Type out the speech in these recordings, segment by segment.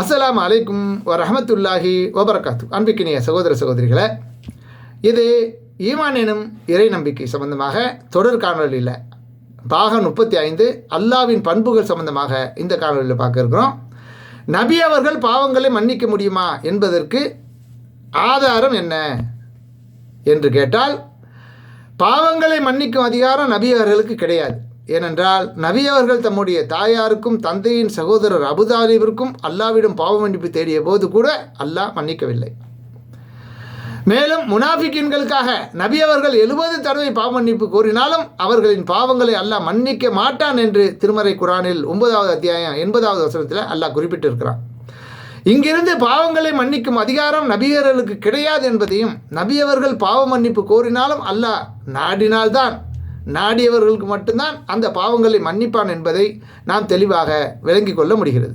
அஸ்லாம் அலைக்கும் வரஹமத்துல்லாஹி வபரகாத்து. அன்பிக்கினிய சகோதர சகோதரிகளை இது ஈமான் எனும் இறை நம்பிக்கை சம்பந்தமாக தொடர் காணொலியில் பாகம் முப்பத்தி ஐந்து அல்லாவின் பண்புகள் சம்பந்தமாக இந்த காணொலியில் பார்க்க இருக்கிறோம். நபி அவர்கள் பாவங்களை மன்னிக்க முடியுமா என்பதற்கு ஆதாரம் என்ன என்று கேட்டால் பாவங்களை மன்னிக்கும் அதிகாரம் நபி அவர்களுக்கு கிடையாது. ஏனென்றால் நபி அவர்கள் தம்முடைய தாயாருக்கும் தந்தையின் சகோதரர் அபுதாலிபிற்கும் அல்லாவிடம் பாவ மன்னிப்பு தேடிய போது கூட அல்லாஹ் மன்னிக்கவில்லை. மேலும் முனாஃபிக்கின்களுக்காக நபி அவர்கள் எழுபது தடவை பாவ மன்னிப்பு கோரினாலும் அவர்களின் பாவங்களை அல்லாஹ் மன்னிக்க மாட்டான் என்று திருமறை குரானில் ஒன்பதாவது அத்தியாயம் எண்பதாவது வசனத்தில் அல்லாஹ் குறிப்பிட்டிருக்கிறான். இங்கிருந்து பாவங்களை மன்னிக்கும் அதிகாரம் நபியர்களுக்கு கிடையாது என்பதையும் நபியவர்கள் பாவ மன்னிப்பு கோரினாலும் அல்லாஹ் நாடினால்தான் நாடியவர்களுக்கு மட்டும்தான் அந்த பாவங்களை மன்னிப்பான் என்பதை நாம் தெளிவாக விளங்கி கொள்ள முடிகிறது.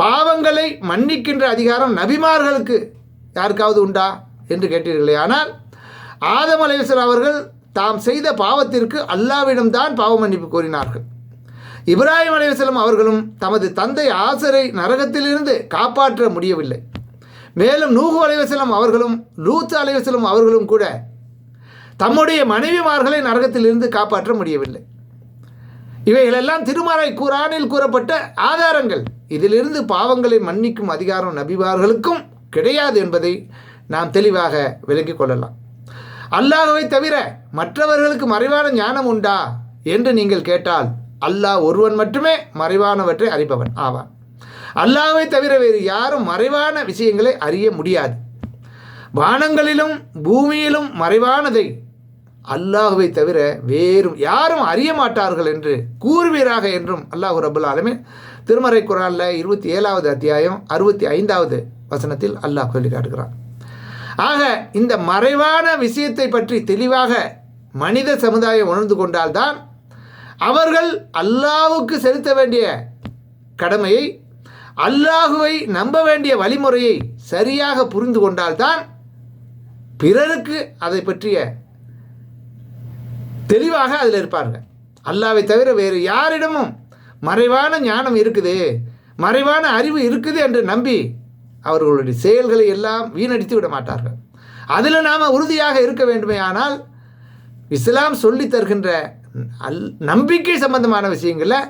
பாவங்களை மன்னிக்கின்ற அதிகாரம் நபிமார்களுக்கு யாருக்காவது உண்டா என்று கேட்டீர்களே ஆனால் ஆதம் அலைவசர் அவர்கள் தாம் செய்த பாவத்திற்கு அல்லாவிடம்தான் பாவ மன்னிப்பு கோரினார்கள். இப்ராஹிம் அலைவசலம் அவர்களும் தமது தந்தை ஆசரை நரகத்திலிருந்து காப்பாற்ற முடியவில்லை. மேலும் நூகு அலைவசலம் அவர்களும் லூத் அலைவசலம் அவர்களும் கூட தம்முடைய மனைவிமார்களை நரகத்திலிருந்து காப்பாற்ற முடியவில்லை. இவைகளெல்லாம் திருமறை குரானில் கூறப்பட்ட ஆதாரங்கள். இதிலிருந்து பாவங்களை மன்னிக்கும் அதிகாரம் நபிமார்களுக்கும் கிடையாது என்பதை நாம் தெளிவாக விளங்கிக் கொள்ளலாம். அல்லாஹவை தவிர மற்றவர்களுக்கு மறைவான ஞானம் உண்டா என்று நீங்கள் கேட்டால் அல்லாஹ் ஒருவன் மட்டுமே மறைவானவற்றை அறிபவன் ஆவான். அல்லாஹ்வை தவிர வேறு யாரும் மறைவான விஷயங்களை அறிய முடியாது. வானங்களிலும் பூமியிலும் மறைவானதை அல்லாஹுவை தவிர வேறு யாரும் அறிய மாட்டார்கள் என்று கூறுவீராக என்றும் அல்லாஹு ரபுல் ஆலமே திருமறை குரானில் இருபத்தி ஏழாவது அத்தியாயம் அறுபத்தி ஐந்தாவது வசனத்தில் அல்லாஹ் சொல்லி காட்டுகிறான். ஆக இந்த மறைவான விஷயத்தை பற்றி தெளிவாக மனித சமுதாயம் உணர்ந்து கொண்டால்தான் அவர்கள் அல்லாஹுக்கு செலுத்த வேண்டிய கடமையை அல்லாஹுவை நம்ப வேண்டிய வழிமுறையை சரியாக புரிந்து கொண்டால்தான் பிறருக்கு அதை பற்றிய தெளிவாக அதில் இருப்பாருங்க அல்லாவை தவிர வேறு யாரிடமும் மறைவான ஞானம் இருக்குது? மறைவான அறிவு இருக்குது என்று நம்பி அவர்களுடைய செயல்களை எல்லாம் வீணடித்து விட மாட்டார்கள். அதில் நாம் உறுதியாக இருக்க வேண்டுமே ஆனால் இஸ்லாம் சொல்லி தருகின்ற அல் நம்பிக்கை சம்பந்தமான விஷயங்களில்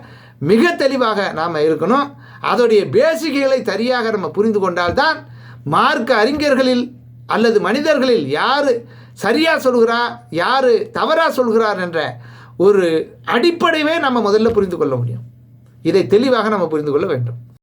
மிக தெளிவாக நாம் இருக்கணும். அதோடைய பேசிக்கைகளை சரியாக நம்ம புரிந்து கொண்டால்தான் மார்க்க அறிஞர்களில் அல்லது மனிதர்களில் யார் சரியாக சொல்கிறா யார் தவறாக சொல்கிறார் என்ற ஒரு அடிப்படையே நம்ம முதல்ல புரிந்து கொள்ள முடியும். இதை தெளிவாக நம்ம புரிந்து கொள்ள வேண்டும்.